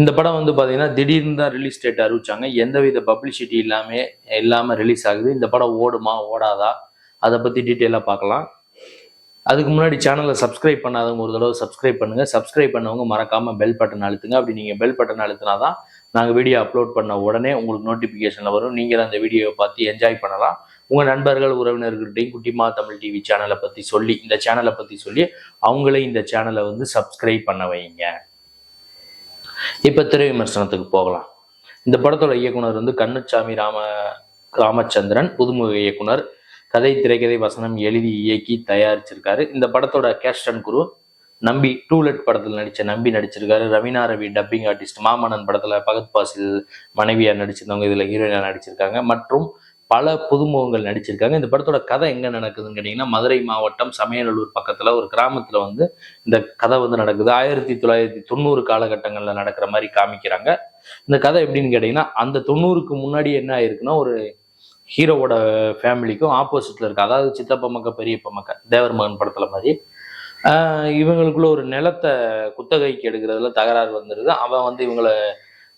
இந்த படம் வந்து பார்த்தீங்கன்னா திடீர்னு தான் ரிலீஸ் டேட் அறிவிச்சாங்க. எந்தவித பப்ளிசிட்டி இல்லாமல் இல்லாமல் ரிலீஸ் ஆகுது. இந்த படம் ஓடுமா ஓடாதா? அதை பற்றி டீட்டெயிலாக பார்க்கலாம் அதுக்கு முன்னாடி சேனலை சப்ஸ்கிரைப் பண்ணாதவங்க ஒரு தடவை சப்ஸ்கிரைப் பண்ணுங்கள் சப்ஸ்கிரைப் பண்ணவங்க மறக்காமல் பெல் பட்டன் அழுத்துங்க. அப்படி நீங்கள் பெல் பட்டன் அழுத்தினா தான் நாங்கள் வீடியோ அப்லோட் பண்ண உடனே உங்களுக்கு நோட்டிஃபிகேஷனில் வரும். நீங்கள் அந்த வீடியோவை பார்த்து என்ஜாய் பண்ணலாம். உங்கள் நண்பர்கள் உறவினர்கள்ட்டையும் குட்டிமா தமிழ் டிவி சேனலை பற்றி சொல்லி இந்த சேனலை பற்றி சொல்லி அவங்களே இந்த சேனலை வந்து சப்ஸ்கிரைப் பண்ண வைங்க. இப்போ திரை விமர்சனத்துக்கு போகலாம். இந்த படத்தோட இயக்குனர் வந்து கண்ணுச்சாமி ராம ராமச்சந்திரன் புதுமுக இயக்குனர். கதை திரைக்கதை வசனம் எழுதி இயக்கி தயாரிச்சிருக்காரு. இந்த படத்தோட கேஷ்டன் குரு நம்பி டூலெட் படத்தில் நடிச்ச நம்பி நடிச்சிருக்காரு. ரவீனா ரவி டப்பிங் ஆர்டிஸ்ட் மாமன்னன் படத்துல பகத் பாசில் மனைவியார் நடிச்சிருந்தவங்க இதில் ஹீரோயினாக நடிச்சிருக்காங்க. மற்றும் பல புதுமுகங்கள் நடிச்சிருக்காங்க. இந்த படத்தோட கதை எங்கே நடக்குதுன்னு கேட்டிங்கன்னா மதுரை மாவட்டம் சமயநல்லூர் பக்கத்தில் ஒரு கிராமத்தில் வந்து இந்த கதை வந்து நடக்குது. ஆயிரத்தி தொள்ளாயிரத்தி தொண்ணூறு காலகட்டங்களில் நடக்கிற மாதிரி காமிக்கிறாங்க. இந்த கதை எப்படின்னு கேட்டிங்கன்னா அந்த தொண்ணூறுக்கு முன்னாடி என்ன ஆயிருக்குன்னா ஒரு ஹீரோவோட ஃபேமிலிக்கும் ஆப்போசிட்ல இருக்கு அதாவது சித்தப்பா மக்க பெரியப்பா மக்க தேவர் மகன் படத்துல மாதிரி இவங்களுக்குள்ள ஒரு நிலத்தை குத்தகைக்கு எடுக்கிறதுல தகராறு வந்துருது. அவன் வந்து இவங்களை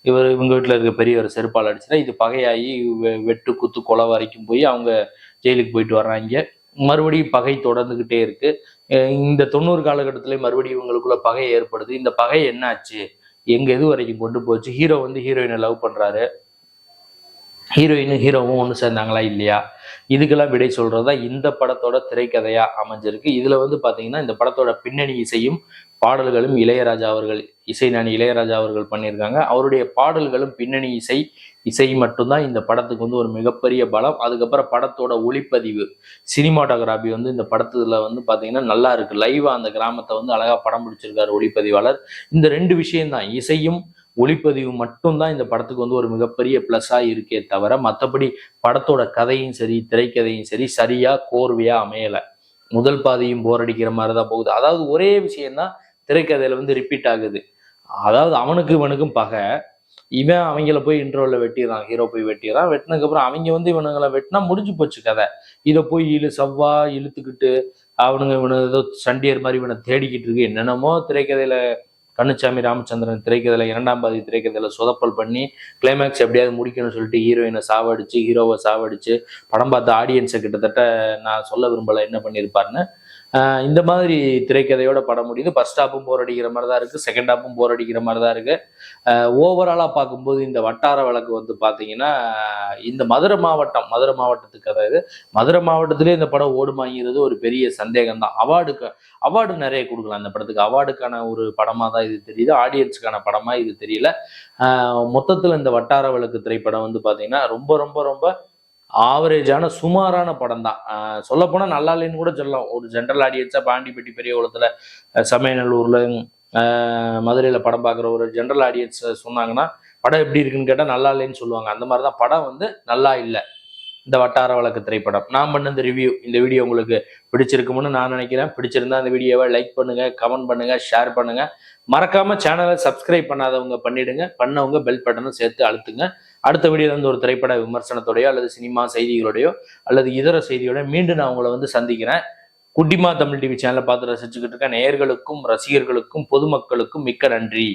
இவர் இவங்க வீட்டில் இருக்க பெரியவர் செருப்பால் அடிச்சுன்னா இது பகையாகி வெ- வெட்டு குத்து கொலை வரைக்கும் போய் அவங்க ஜெயிலுக்கு போயிட்டு வர்றாங்க. மறுபடியும் பகை தொடர்ந்துக்கிட்டே இருக்கு. இந்த தொண்ணூறு காலகட்டத்திலே மறுபடியும் இவங்களுக்குள்ள பகை ஏற்படுது. இந்த பகை என்னாச்சு? எங்க எது வரைக்கும் கொண்டு போச்சு? ஹீரோ வந்து ஹீரோயினை லவ் பண்றாரு. ஹீரோயினும் ஹீரோவும் ஒன்று சேர்ந்தாங்களா இல்லையா? இதுக்கெல்லாம் விடை சொல்றதா இந்த படத்தோட திரைக்கதையா அமைஞ்சிருக்கு. இதுல வந்து பாத்தீங்கன்னா இந்த படத்தோட பின்னணி இசையும் பாடல்களும் இளையராஜா அவர்கள் இசைஞானி இளையராஜா அவர்கள் பண்ணியிருக்காங்க. அவருடைய பாடல்களும் பின்னணி இசை இசை மட்டும்தான் இந்த படத்துக்கு வந்து ஒரு மிகப்பெரிய பலம். அதுக்கப்புறம் படத்தோட ஒளிப்பதிவு சினிமாட்டோகிராஃபி வந்து இந்த படத்துல வந்து பாத்தீங்கன்னா நல்லா இருக்கு. லைவா அந்த கிராமத்தை வந்து அழகா படம் பிடிச்சிருக்காரு ஒளிப்பதிவாளர். இந்த ரெண்டு விஷயம்தான் இசையும் ஒளிப்பதிவு மட்டும்தான் இந்த படத்துக்கு வந்து ஒரு மிகப்பெரிய ப்ளஸ்ஸாக இருக்கே தவிர மற்றபடி படத்தோட கதையும் சரி திரைக்கதையும் சரி சரியா கோர்வையா அமையலை. முதல் பாதையும் போர் அடிக்கிற மாதிரி தான் போகுது. அதாவது ஒரே விஷயம்தான் திரைக்கதையில வந்து ரிப்பீட் ஆகுது. அதாவது அவனுக்கு இவனுக்கும் பகை. இவன் அவங்கள போய் இன்டர்வலில் வெட்டிடுறான் ஹீரோ போய் வெட்டிடுறான். வெட்டினதுக்கப்புறம் அவங்க வந்து இவனுங்களை வெட்டினா முடிஞ்சு போச்சு கதை. இதை போய் இழு செவ்வா இழுத்துக்கிட்டு அவனுங்க இவனு ஏதோ சண்டியர் மாதிரி இவனை தேடிக்கிட்டு இருக்கு. என்னென்னமோ திரைக்கதையில கண்ணுச்சாமி ராமச்சந்திரன் திரைக்கதையில் இரண்டாம் பாதி திரைக்கதையில் சொதப்பல் பண்ணி கிளைமேக்ஸ் எப்படியாவது முடிக்கணும்னு சொல்லிட்டு ஹீரோயினை சாவடிச்சு ஹீரோவை சாவடிச்சு படம் பார்த்த ஆடியன்ஸை கிட்டத்தட்ட நான் சொல்ல விரும்பலை என்ன பண்ணியிருப்பாருன்னு. இந்த மாதிரி திரைக்கதையோட படம் முடியுது. ஃபர்ஸ்ட் ஹாப்பும் போர் அடிக்கிற மாதிரி தான் இருக்குது செகண்ட் ஹாப்பும் போர் அடிக்கிற மாதிரி தான் இருக்குது ஓவராலாக பார்க்கும்போது இந்த வட்டார வழக்கு வந்து பார்த்தீங்கன்னா இந்த மதுரை மாவட்டம் மதுரை மாவட்டத்துக்கு அதாவது மதுரை மாவட்டத்திலே இந்த படம் ஓடுமாங்கிறது ஒரு பெரிய சந்தேகம் தான் அவார்டுக்கு அவார்டு நிறைய கொடுக்கலாம். இந்த படத்துக்கு அவார்டுக்கான ஒரு படமாக தான் இது தெரியுது. ஆடியன்ஸுக்கான படமாக இது தெரியல. மொத்தத்தில் இந்த வட்டார வழக்கு திரைப்படம் வந்து பார்த்தீங்கன்னா ரொம்ப ரொம்ப ரொம்ப ஆவரேஜான சுமாரான படம் தான் சொல்லப்போனால் நல்லா இல்லைன்னு கூட சொல்லலாம். ஒரு ஜென்ரல் ஆடியன்ஸாக பாண்டிப்பட்டி பெரிய குளத்தில் சமயநல்லூரில் மதுரையில் படம் பார்க்குற ஒரு ஜென்ரல் ஆடியன்ஸ் சொன்னாங்கன்னா படம் எப்படி இருக்குன்னு கேட்டால் நல்லா இல்லைன்னு சொல்லுவாங்க. அந்த மாதிரி தான் படம் வந்து நல்லா இல்லை. இந்த வட்டார வழக்கு திரைப்படம். நான் பண்ண இந்த ரிவ்யூ இந்த வீடியோ உங்களுக்கு பிடிச்சிருக்கும்னு நான் நினைக்கிறேன். பிடிச்சிருந்தா அந்த வீடியோவை லைக் பண்ணுங்க கமெண்ட் பண்ணுங்க ஷேர் பண்ணுங்க. மறக்காம சேனலை சப்ஸ்கிரைப் பண்ணாதவங்க பண்ணிடுங்க. பண்ணவங்க பெல் பட்டனும் சேர்த்து அழுத்துங்க. அடுத்த வீடியோல வந்து ஒரு திரைப்பட விமர்சனத்தோடையோ அல்லது சினிமா செய்திகளோடையோ அல்லது இதர செய்தியோட மீண்டும் நான் உங்களை வந்து சந்திக்கிறேன். குட்டிமா தமிழ் டிவி சேனலை பார்த்து ரசிச்சுக்கிட்டு இருக்க நேயர்களுக்கும் ரசிகர்களுக்கும் பொதுமக்களுக்கும் மிக்க நன்றி.